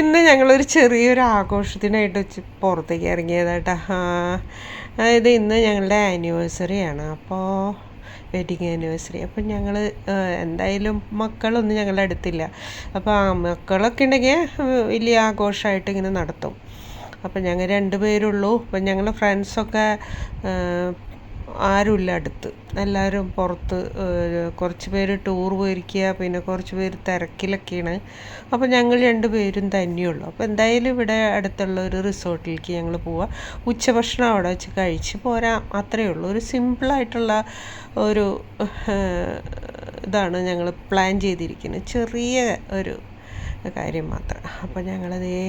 ഇന്ന് ഞങ്ങളൊരു ചെറിയൊരു ആഘോഷത്തിനായിട്ട് പുറത്തേക്ക് ഇറങ്ങിയതാട്ടാ. അതായത് ഇന്ന് ഞങ്ങളുടെ ആനിവേഴ്സറിയാണ് അപ്പോൾ വെഡിങ് ആനിവേഴ്സറി അപ്പം ഞങ്ങൾ എന്തായാലും മക്കളൊന്നും ഞങ്ങളുടെ അടുത്തില്ല. അപ്പോൾ ആ മക്കളൊക്കെ ഉണ്ടെങ്കിൽ വലിയ ആഘോഷമായിട്ട് ഇങ്ങനെ നടത്തും. അപ്പം ഞങ്ങൾ രണ്ട് പേരുള്ളൂ അപ്പം ഞങ്ങളുടെ ഫ്രണ്ട്സൊക്കെ ആരുമില്ല അടുത്ത്. എല്ലാവരും പുറത്ത് കുറച്ച് പേര് ടൂർ പോയിരിക്കുക പിന്നെ കുറച്ച് പേര് തിരക്കിലൊക്കെയാണ്. അപ്പോൾ ഞങ്ങൾ രണ്ട് പേരും തന്നെയുള്ളൂ അപ്പോൾ എന്തായാലും ഇവിടെ അടുത്തുള്ള ഒരു റിസോർട്ടിലേക്ക് ഞങ്ങൾ പോവുക ഉച്ചഭക്ഷണം അവിടെ വെച്ച് കഴിച്ച് പോരാം അത്രയേ ഉള്ളൂ. ഒരു സിമ്പിളായിട്ടുള്ള ഒരു ഇതാണ് ഞങ്ങൾ പ്ലാൻ ചെയ്തിരിക്കുന്നത്. ചെറിയ ഒരു കാര്യം മാത്രം. അപ്പോൾ ഞങ്ങളതേ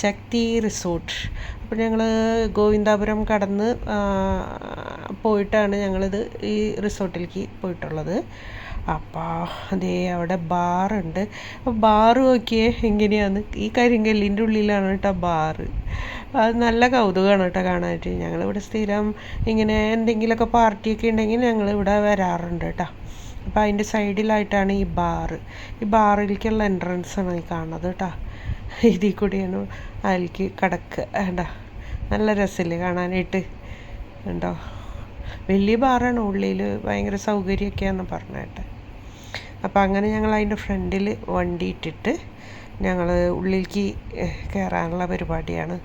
ശക്തി റിസോർട്ട്. അപ്പോൾ ഞങ്ങൾ ഗോവിന്ദാപുരം കടന്ന് പോയിട്ടാണ് ഞങ്ങളിത് ഈ റിസോർട്ടിലേക്ക് പോയിട്ടുള്ളത്. അപ്പോൾ അതേ അവിടെ ബാറുണ്ട് ബാറ് നോക്കിയേ എങ്ങനെയാണ്? ഈ കരിങ്കല്ലിന്റെ ഉള്ളിലാണ് കേട്ടോ ബാറ് അത് നല്ല കൗതുകമാണ് കേട്ടോ കാണാനായിട്ട്. ഞങ്ങളിവിടെ സ്ഥിരം ഇങ്ങനെ എന്തെങ്കിലുമൊക്കെ പാർട്ടിയൊക്കെ ഉണ്ടെങ്കിൽ ഞങ്ങളിവിടെ വരാറുണ്ട് കേട്ടോ. അപ്പോൾ അതിന്റെ സൈഡിലായിട്ടാണ് ഈ ബാറ് ഈ ബാറിലേക്കുള്ള എൻട്രൻസ് ആണ് ഈ കാണുന്നത് കേട്ടോ. ഇതിൽ കൂടിയാണ് അതിലേക്ക് കടക്കുക വേണ്ട നല്ല രസമില്ലേ കാണാനായിട്ട്? ഉണ്ടോ വലിയ ബാറാണ് ഉള്ളിൽ ഭയങ്കര സൗകര്യമൊക്കെയാണെന്ന് പറഞ്ഞേട്ടെ അപ്പോൾ അങ്ങനെ ഞങ്ങൾ അതിന്റെ ഫ്രണ്ടിൽ വണ്ടി ഇട്ടിട്ട് ഞങ്ങൾ ഉള്ളിലേക്ക് കയറാനുള്ള പരിപാടിയാണ്.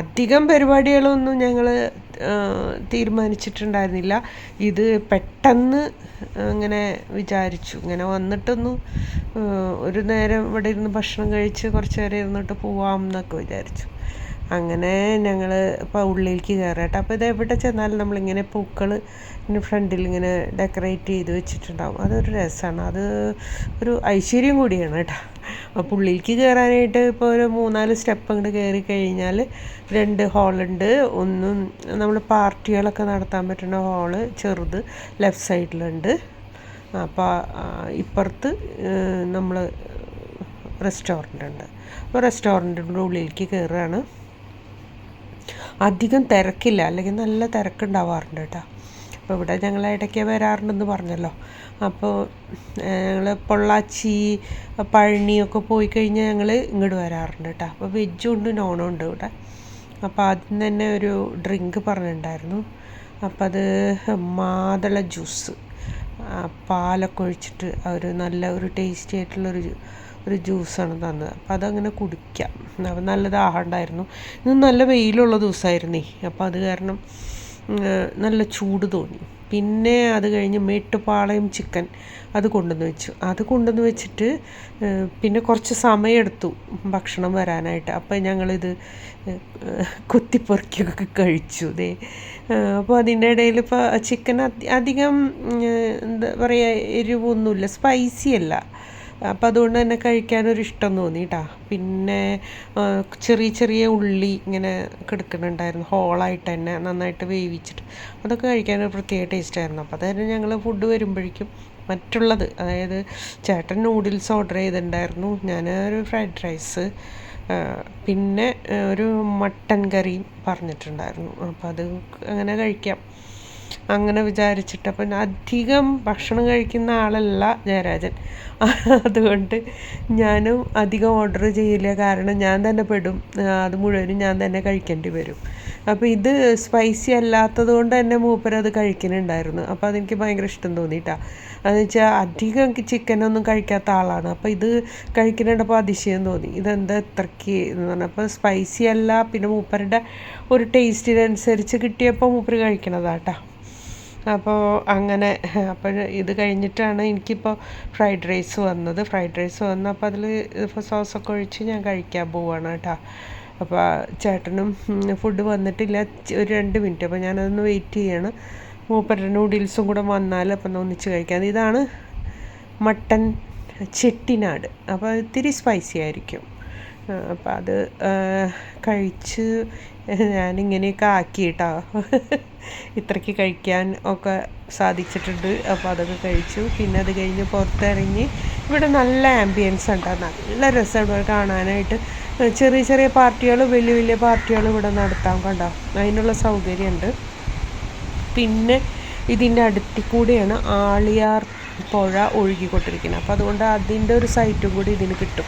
അധികം പരിപാടികളൊന്നും ഞങ്ങൾ തീരുമാനിച്ചിട്ടുണ്ടായിരുന്നില്ല. ഇത് പെട്ടെന്ന് അങ്ങനെ വിചാരിച്ചു. ഇങ്ങനെ വന്നിട്ടൊന്നും ഒരു നേരം ഇവിടെ ഇരുന്ന് ഭക്ഷണം കഴിച്ച് കുറച്ച് നേരം ഇരുന്നിട്ട് പോവാം എന്നൊക്കെ വിചാരിച്ചു. അങ്ങനെ ഞങ്ങൾ ഇപ്പോൾ ഉള്ളിലേക്ക് കയറട്ടെ അപ്പോൾ ഇത് എവിടെ ചെന്നാലും നമ്മളിങ്ങനെ പൂക്കൾ ഫ്രണ്ടിൽ ഇങ്ങനെ ഡെക്കറേറ്റ് ചെയ്ത് വെച്ചിട്ടുണ്ടാവും. അതൊരു രസമാണ് അത് ഒരു ഐശ്വര്യം കൂടിയാണ് കേട്ടോ. അപ്പോൾ ഉള്ളിലേക്ക് കയറാനായിട്ട് ഇപ്പോൾ ഒരു മൂന്നാൽ സ്റ്റെപ്പ് അങ്ങോട്ട് കയറി കഴിഞ്ഞാൽ രണ്ട് ഹാളുണ്ട്. ഒന്നും നമ്മൾ പാർട്ടികളൊക്കെ നടത്താൻ പറ്റുന്ന ഹാൾ ചെറുത് ലെഫ്റ്റ് സൈഡിലുണ്ട്. അപ്പോൾ ഇപ്പുറത്ത് നമ്മൾ റെസ്റ്റോറന്റ് ഉണ്ട് അപ്പോൾ റെസ്റ്റോറന്റിന്റെ ഉള്ളിലേക്ക് കയറുകയാണ് അധികം തിരക്കില്ല. അല്ലെങ്കിൽ നല്ല തിരക്കുണ്ടാവാറുണ്ട് കേട്ടോ. അപ്പോൾ ഇവിടെ ഞങ്ങൾ ഇടയ്ക്ക് വരാറുണ്ടെന്ന് പറഞ്ഞല്ലോ. അപ്പോൾ ഞങ്ങൾ പൊള്ളാച്ചി പഴനിയൊക്കെ പോയി കഴിഞ്ഞാൽ ഞങ്ങൾ ഇങ്ങോട്ട് വരാറുണ്ട് കേട്ടോ. അപ്പോൾ വെജും ഉണ്ട് നോണും ഉണ്ട് ഇവിടെ. അപ്പോൾ ആദ്യം തന്നെ ഒരു ഡ്രിങ്ക് പറഞ്ഞിട്ടുണ്ടായിരുന്നു. അപ്പോൾ അത് മാതള ജ്യൂസ്. പാലൊക്കെ ഒഴിച്ചിട്ട് ഒരു നല്ല ഒരു ടേസ്റ്റി ആയിട്ടുള്ളൊരു ഒരു ജ്യൂസാണ് തന്നത്. അപ്പം അതങ്ങനെ കുടിക്കാം. അപ്പം നല്ല ദാഹമുണ്ടായിരുന്നു ഇന്ന് നല്ല വെയിലുള്ള ദിവസമായിരുന്നേ അപ്പം അത് കാരണം നല്ല ചൂട് തോന്നി. പിന്നെ അത് കഴിഞ്ഞ് മേട്ടുപാളയം ചിക്കൻ അത് കൊണ്ടുവന്ന് വെച്ചു. അത് കൊണ്ടുവന്ന് വെച്ചിട്ട് പിന്നെ കുറച്ച് സമയമെടുത്തു ഭക്ഷണം വരാനായിട്ട്. അപ്പോൾ ഞങ്ങളിത് കൊത്തിപ്പെറുക്കിയൊക്കെ കഴിച്ചു ദേ. അപ്പോൾ അതിന്റെ ഇടയിൽ ഇപ്പോൾ ചിക്കൻ അധികം എന്താ പറയുക എരിവൊന്നുമില്ല. സ്പൈസി അല്ല. അപ്പോൾ അതുകൊണ്ട് തന്നെ കഴിക്കാനൊരു ഇഷ്ടം തോന്നി കേട്ടോ പിന്നെ ചെറിയ ചെറിയ ഉള്ളി ഇങ്ങനെ കിടക്കുന്നുണ്ടായിരുന്നു ഹോളായിട്ട് തന്നെ നന്നായിട്ട് വേവിച്ചിട്ട്. അതൊക്കെ കഴിക്കാനൊരു പ്രത്യേക ടേസ്റ്റായിരുന്നു അപ്പോൾ അതായത് ഞങ്ങൾ ഫുഡ് വരുമ്പോഴേക്കും മറ്റുള്ളത് അതായത് ചേട്ടൻ നൂഡിൽസ് ഓർഡർ ചെയ്തിട്ടുണ്ടായിരുന്നു. ഞാൻ ഒരു ഫ്രൈഡ് റൈസ് പിന്നെ ഒരു മട്ടൻ കറിയും പറഞ്ഞിട്ടുണ്ടായിരുന്നു. അപ്പോൾ അത് അങ്ങനെ കഴിക്കാം. അങ്ങനെ വിചാരിച്ചിട്ട് അപ്പം അധികം ഭക്ഷണം കഴിക്കുന്ന ആളല്ല ജയരാജൻ. അതുകൊണ്ട് ഞാനും അധികം ഓർഡർ ചെയ്യില്ല. കാരണം ഞാൻ തന്നെ പെടും. അത് മുഴുവനും ഞാൻ തന്നെ കഴിക്കേണ്ടി വരും. അപ്പോൾ ഇത് സ്പൈസി അല്ലാത്തത് കൊണ്ട് തന്നെ മൂപ്പരത് കഴിക്കുന്നുണ്ടായിരുന്നു. അപ്പോൾ അതെനിക്ക് ഭയങ്കര ഇഷ്ടം തോന്നിയിട്ടാ അതെന്ന് വെച്ചാൽ അധികം ചിക്കനൊന്നും കഴിക്കാത്ത ആളാണ്. അപ്പോൾ ഇത് കഴിക്കുന്നുണ്ടപ്പോൾ അതിശയം തോന്നി. ഇതെന്താ ഇത്രയ്ക്ക് എന്ന് പറഞ്ഞാൽ അപ്പോൾ സ്പൈസി അല്ല പിന്നെ മൂപ്പരുടെ ഒരു ടേസ്റ്റിനനുസരിച്ച് കിട്ടിയപ്പോൾ മൂപ്പർ കഴിക്കണതാട്ടാ അപ്പോൾ അങ്ങനെ അപ്പോൾ ഇത് കഴിഞ്ഞിട്ടാണ് എനിക്കിപ്പോൾ ഫ്രൈഡ് റൈസ് വന്നത്. ഫ്രൈഡ് റൈസ് വന്നപ്പോൾ അതിൽ ഇപ്പോൾ സോസൊക്കെ ഒഴിച്ച് ഞാൻ കഴിക്കാൻ പോവുകയാണ് കേട്ടോ. അപ്പോൾ ചേട്ടനും ഫുഡ് വന്നിട്ടില്ല. ഒരു രണ്ട് മിനിറ്റ്. അപ്പോൾ ഞാനതൊന്ന് വെയിറ്റ് ചെയ്യണം. മൂപ്പരുടെ നൂഡിൽസും കൂടെ വന്നാൽ അപ്പം ഒന്ന് ഒന്നിച്ച് കഴിക്കാം. ഇതാണ് മട്ടൻ ചെട്ടിനാട്. അപ്പോൾ ഇത്തിരി സ്പൈസി ആയിരിക്കും. അപ്പം അത് കഴിച്ച് ഞാനിങ്ങനെയൊക്കെ ആക്കിയിട്ടാ. ഇത്രയ്ക്ക് കഴിക്കാൻ ഒക്കെ സാധിച്ചിട്ടുണ്ട്. അപ്പോൾ അതൊക്കെ കഴിച്ചു. പിന്നെ അത് കഴിഞ്ഞ് പുറത്തിറങ്ങി ഇവിടെ നല്ല ആംബിയൻസ് ഉണ്ട്. നല്ല രസമാണ് കാണാനായിട്ട്. ചെറിയ ചെറിയ പാർട്ടികൾ വലിയ വലിയ പാർട്ടികൾ ഇവിടെ നടത്താം കണ്ടോ? അതിനുള്ള സൗകര്യമുണ്ട്. പിന്നെ ഇതിന്റെ അടുത്ത് കൂടെയാണ് ആളിയാർ പുഴ ഒഴുകിക്കൊണ്ടിരിക്കുന്നത്. അപ്പോൾ അതുകൊണ്ട് അതിന്റെ ഒരു സൈറ്റും കൂടി ഇതിന് കിട്ടും.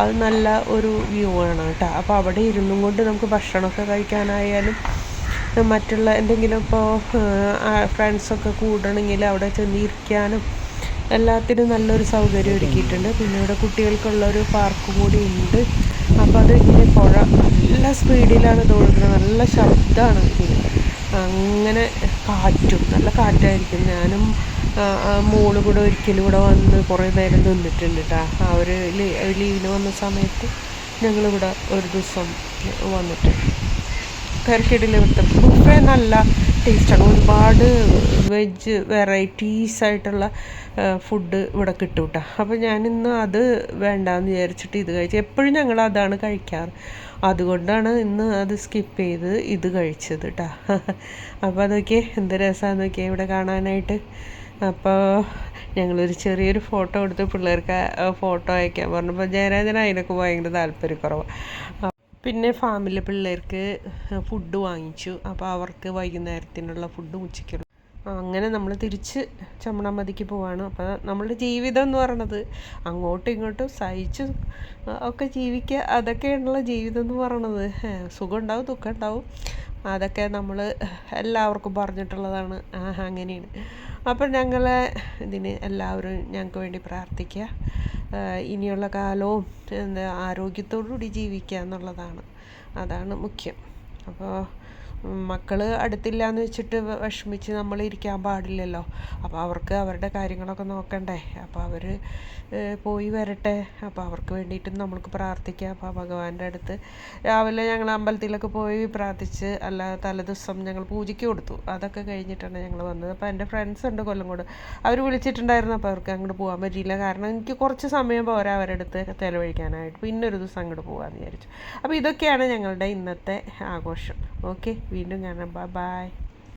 അത് നല്ല ഒരു വ്യൂ ആണ് കേട്ടോ. അപ്പോൾ അവിടെ ഇരുന്നും കൊണ്ട് നമുക്ക് ഭക്ഷണമൊക്കെ കഴിക്കാനായാലും മറ്റുള്ള എന്തെങ്കിലും ഇപ്പോൾ ഫ്രണ്ട്സൊക്കെ കൂടണമെങ്കിൽ അവിടെ ചെന്ന് ഇരിക്കാനും എല്ലാത്തിനും നല്ലൊരു സൗകര്യം ഒരുക്കിയിട്ടുണ്ട്. പിന്നെ ഇവിടെ കുട്ടികൾക്കുള്ള ഒരു പാർക്ക് കൂടി ഉണ്ട്. അപ്പോൾ അത് ഇങ്ങനെ പുഴ നല്ല സ്പീഡിലാണ് തോന്നുന്നത് നല്ല ശബ്ദമാണ് ഇതിന് അങ്ങനെ കാറ്റും നല്ല കാറ്റായിരിക്കും. ഞാനും മോൾ കൂടെ ഒരിക്കലും ഇവിടെ വന്ന് കുറേ നേരം നിന്നിട്ടുണ്ട് കേട്ടോ അവർ ലീവിന് വന്ന സമയത്ത് ഞങ്ങളിവിടെ ഒരു ദിവസം വന്നിട്ട് തിരക്കിടില്ല ഇവിടുത്തെ ബുഫേ നല്ല ടേസ്റ്റാണ് ഒരുപാട് വെജ് വെറൈറ്റീസ് ആയിട്ടുള്ള ഫുഡ് ഇവിടെ കിട്ടും കേട്ടോ അപ്പോൾ ഞാനിന്ന് അത് വേണ്ടാന്ന് വിചാരിച്ചിട്ട് ഇത് കഴിച്ചു. എപ്പോഴും ഞങ്ങൾ അതാണ് കഴിക്കാറ്. അതുകൊണ്ടാണ് ഇന്ന് അത് സ്കിപ്പ് ചെയ്ത് ഇത് കഴിച്ചത് കേട്ടോ അപ്പോൾ അതൊക്കെ എന്ത് രസമാണെന്ന് നോക്കിയാൽ ഇവിടെ കാണാനായിട്ട്. അപ്പോൾ ഞങ്ങളൊരു ചെറിയൊരു ഫോട്ടോ എടുത്ത് പിള്ളേർക്ക് ഫോട്ടോ അയക്കാൻ പറഞ്ഞപ്പോൾ ജയരാജന് അതിനൊക്കെ ഭയങ്കര താല്പര്യക്കുറവാണ് പിന്നെ ഫാമിലി പിള്ളേർക്ക് ഫുഡ് വാങ്ങിച്ചു. അപ്പോൾ അവർക്ക് വൈകുന്നേരത്തിനുള്ള ഫുഡ് ഉച്ചയ്ക്കുള്ള അങ്ങനെ നമ്മൾ തിരിച്ച് ചമ്മണമതിക്ക് പോവാണ്. അപ്പോൾ നമ്മളുടെ ജീവിതം എന്ന് പറയണത് അങ്ങോട്ടും ഇങ്ങോട്ടും സഹിച്ച് ഒക്കെ ജീവിക്കുക അതൊക്കെയാണുള്ള ജീവിതം എന്ന് പറയണത്. സുഖം ഉണ്ടാവും ദുഃഖം ഉണ്ടാവും അതൊക്കെ നമ്മൾ എല്ലാവർക്കും പറഞ്ഞിട്ടുള്ളതാണ്. അങ്ങനെയാണ്. അപ്പം ഞങ്ങളെ ഇതിന് എല്ലാവരും ഞങ്ങൾക്ക് വേണ്ടി പ്രാർത്ഥിക്കുക ഇനിയുള്ള കാലവും എന്താ ആരോഗ്യത്തോടു കൂടി ജീവിക്കുക എന്നുള്ളതാണ്. അതാണ് മുഖ്യം. അപ്പോൾ മക്കൾ അടുത്തില്ല എന്ന് വെച്ചിട്ട് വിഷമിച്ച് നമ്മൾ ഇരിക്കാൻ പാടില്ലല്ലോ. അപ്പോൾ അവർക്ക് അവരുടെ കാര്യങ്ങളൊക്കെ നോക്കണ്ടേ. അപ്പോൾ അവർ പോയി വരട്ടെ. അപ്പോൾ അവർക്ക് വേണ്ടിയിട്ടും നമ്മൾക്ക് പ്രാർത്ഥിക്കാം. അപ്പോൾ ഭഗവാന്റെ അടുത്ത് രാവിലെ ഞങ്ങൾ അമ്പലത്തിലൊക്കെ പോയി പ്രാർത്ഥിച്ച് അല്ല തലേദിവസം ഞങ്ങൾ പൂജയ്ക്ക് കൊടുത്തു. അതൊക്കെ കഴിഞ്ഞിട്ടാണ് ഞങ്ങൾ വന്നത്. അപ്പോൾ എന്റെ ഫ്രണ്ട്സ് ഉണ്ട് കൊല്ലംകോട്. അവർ വിളിച്ചിട്ടുണ്ടായിരുന്നു. അപ്പോൾ അവർക്ക് അങ്ങോട്ട് പോകാൻ പറ്റിയില്ല. കാരണം എനിക്ക് കുറച്ച് സമയം പോരാ അവരുടെ അടുത്ത് ചിലവഴിക്കാനായിട്ട്. പിന്നെ ഒരു ദിവസം അങ്ങോട്ട് പോകാമെന്ന് വിചാരിച്ചു. അപ്പോൾ ഇതൊക്കെയാണ് ഞങ്ങളുടെ ഇന്നത്തെ ആഘോഷം. ഓക്കെ? വീണ്ടും കാണാം ബൈ